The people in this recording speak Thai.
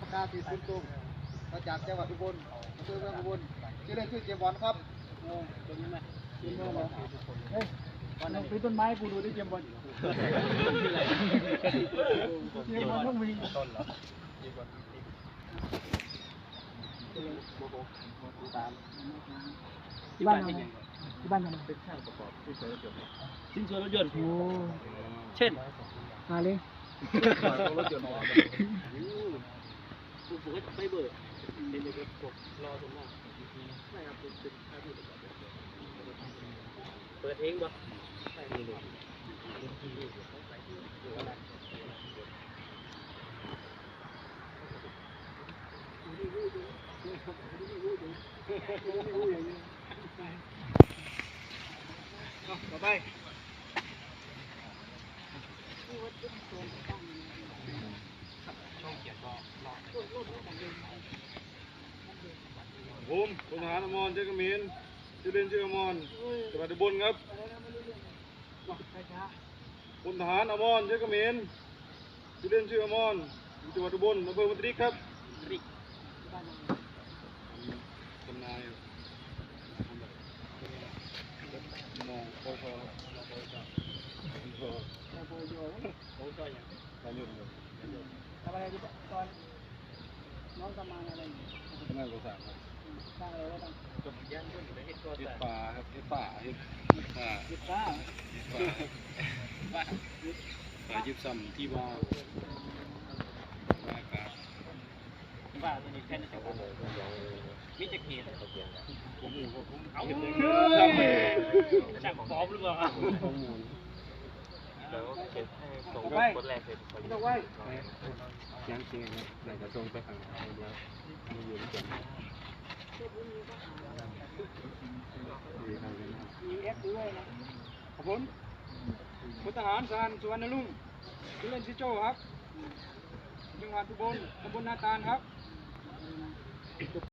ประกาศสีสุนทรงมาจากจังหวัดอุบลอำเภอเมืองอุบลชื่อเล่นชื่อเจมบอลครับตรงนี้ไหมเจมบอลเรอเฮ้ยวันปีต้นไม้กูดูได้เจมบอลเจมบอลต้องมีต้นเหรอที่บ้านทำไงที่บ้านทำไงเป็นช่างประกอบที่สวนรถยนต์ชิ้นส่วนรถยนต์โอ้เช่นมาเลยรถยนต์ ผมผมก็ไปเบิกเป็นเด็กผมรอตรงนั้นใช่ครับเป็นเป็นค่าที่ประกอบเปิดเองปะใช่เลยต่อไป ผมพลทหารอมรเจ้ากมินชื่อเล่นชื่ออมรจังหวัดอุบลครับพลทหารอมรเจ้ากมินชื่อเล่นชื่ออมรอยู่จังหวัดอุบลอำเภอมันตรีครับทำนายมองปชการยุ่งเลยทำอะไรดีตอนน้องทำงานอะไรอยู่ทำงานก่อสร้างครับ สร้างอะไรไว้บ้างเฮ็ดป่าครับเฮ็ดป่าเฮ็ดป่ายึดฟ้าป่าป่ายึดซ้ำที่ว่าว่าอากาศฟ้าตัวนี้แค่นี้จะพอมีจะเขียนผมผมผมเอาเลยช่างปลอมหรือเปล่าข้อมูลแล้วเช็ดให้ส่งไปคนแรกเลยไม่ต้องไว้ยังจริงนะไหนจะส่งไปข้างเอาเดียวมีอยู่ที่เก็บดีครับ มีเอฟด้วยนะขอบคุณพลทหารสานสุวรรณลุงชื่อเล่นชื่อโจครับ จังหวัดอุบลตำบลนาตาลครับ